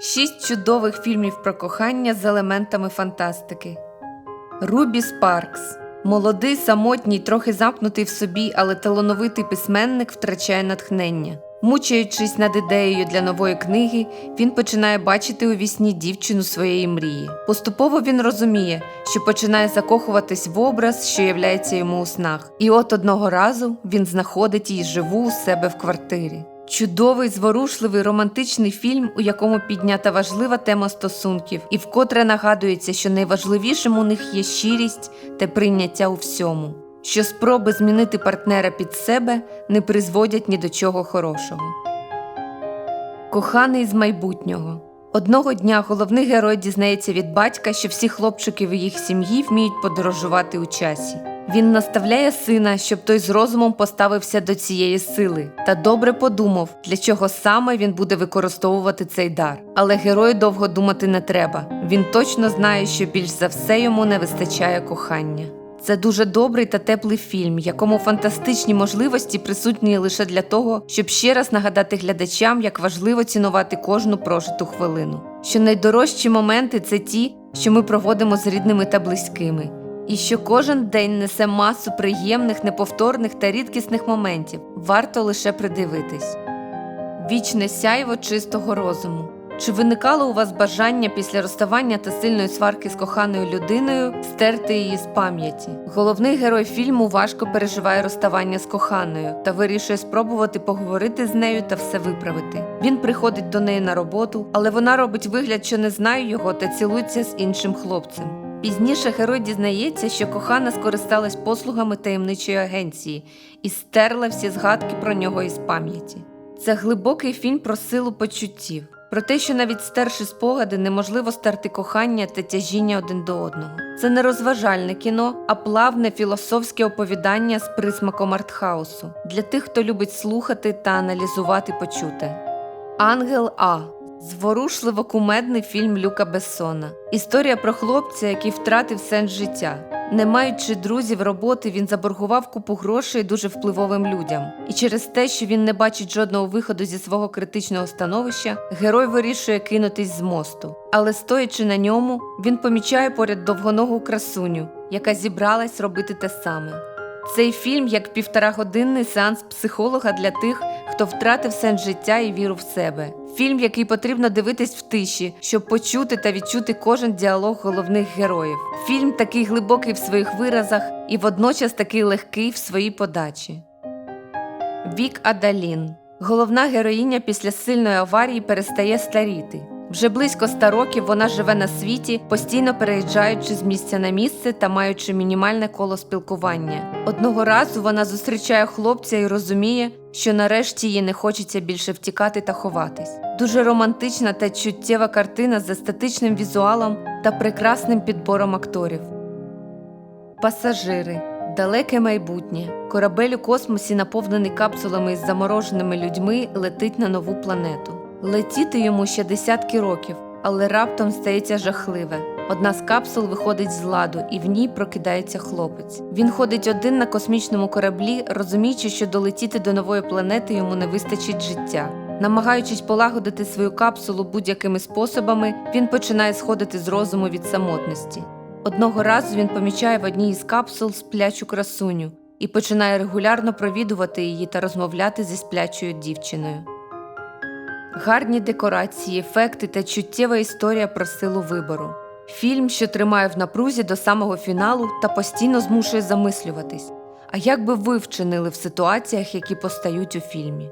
Шість чудових фільмів про кохання з елементами фантастики. Рубі Спаркс. Молодий, самотній, трохи замкнутий в собі, але талановитий письменник втрачає натхнення. Мучаючись над ідеєю для нової книги, він починає бачити у вісні дівчину своєї мрії. Поступово він розуміє, що починає закохуватись в образ, що являється йому у снах. І от одного разу він знаходить її живу у себе в квартирі. Чудовий, зворушливий романтичний фільм, у якому піднята важлива тема стосунків, і вкотре нагадується, що найважливішим у них є щирість та прийняття у всьому, що спроби змінити партнера під себе не призводять ні до чого хорошого. Коханий з майбутнього. Одного дня головний герой дізнається від батька, що всі хлопчики в їх сім'ї вміють подорожувати у часі. Він наставляє сина, щоб той з розумом поставився до цієї сили, та добре подумав, для чого саме він буде використовувати цей дар. Але герою довго думати не треба. Він точно знає, що більш за все йому не вистачає кохання. Це дуже добрий та теплий фільм, якому фантастичні можливості присутні лише для того, щоб ще раз нагадати глядачам, як важливо цінувати кожну прожиту хвилину. Що найдорожчі моменти це ті, що ми проводимо з рідними та близькими, і що кожен день несе масу приємних, неповторних та рідкісних моментів. Варто лише придивитись. Вічне сяйво чистого розуму. Чи виникало у вас бажання після розставання та сильної сварки з коханою людиною стерти її з пам'яті? Головний герой фільму важко переживає розставання з коханою та вирішує спробувати поговорити з нею та все виправити. Він приходить до неї на роботу, але вона робить вигляд, що не знає його та цілується з іншим хлопцем. Пізніше герой дізнається, що кохана скористалась послугами таємничої агенції і стерла всі згадки про нього із пам'яті. Це глибокий фільм про силу почуттів, про те, що навіть стерши спогади, неможливо стерти кохання та тяжіння один до одного. Це не розважальне кіно, а плавне філософське оповідання з присмаком артхаусу для тих, хто любить слухати та аналізувати почуте. Ангел А. Зворушливо кумедний фільм Люка Бессона. Історія про хлопця, який втратив сенс життя. Не маючи друзів роботи, він заборгував купу грошей дуже впливовим людям. І через те, що він не бачить жодного виходу зі свого критичного становища, герой вирішує кинутись з мосту. Але стоячи на ньому, він помічає поряд довгоногу красуню, яка зібралась робити те саме. Цей фільм як півторагодинний сеанс психолога для тих, хто втратив сенс життя і віру в себе. Фільм, який потрібно дивитись в тиші, щоб почути та відчути кожен діалог головних героїв. Фільм такий глибокий в своїх виразах і водночас такий легкий в своїй подачі. Вік Адалін. Головна героїня після сильної аварії перестає старіти. Вже близько ста років вона живе на світі, постійно переїжджаючи з місця на місце та маючи мінімальне коло спілкування. Одного разу вона зустрічає хлопця і розуміє, що нарешті їй не хочеться більше втікати та ховатись. Дуже романтична та чуттєва картина з естетичним візуалом та прекрасним підбором акторів. Пасажири. Далеке майбутнє. Корабель у космосі, наповнений капсулами із замороженими людьми, летить на нову планету. Летіти йому ще десятки років, але раптом стається жахливе. Одна з капсул виходить з ладу, і в ній прокидається хлопець. Він ходить один на космічному кораблі, розуміючи, що долетіти до нової планети йому не вистачить життя. Намагаючись полагодити свою капсулу будь-якими способами, він починає сходити з розуму від самотності. Одного разу він помічає в одній із капсул сплячу красуню і починає регулярно провідувати її та розмовляти зі сплячою дівчиною. Гарні декорації, ефекти та чуттєва історія про силу вибору. Фільм, що тримає в напрузі до самого фіналу та постійно змушує замислюватись. А як би ви вчинили в ситуаціях, які постають у фільмі?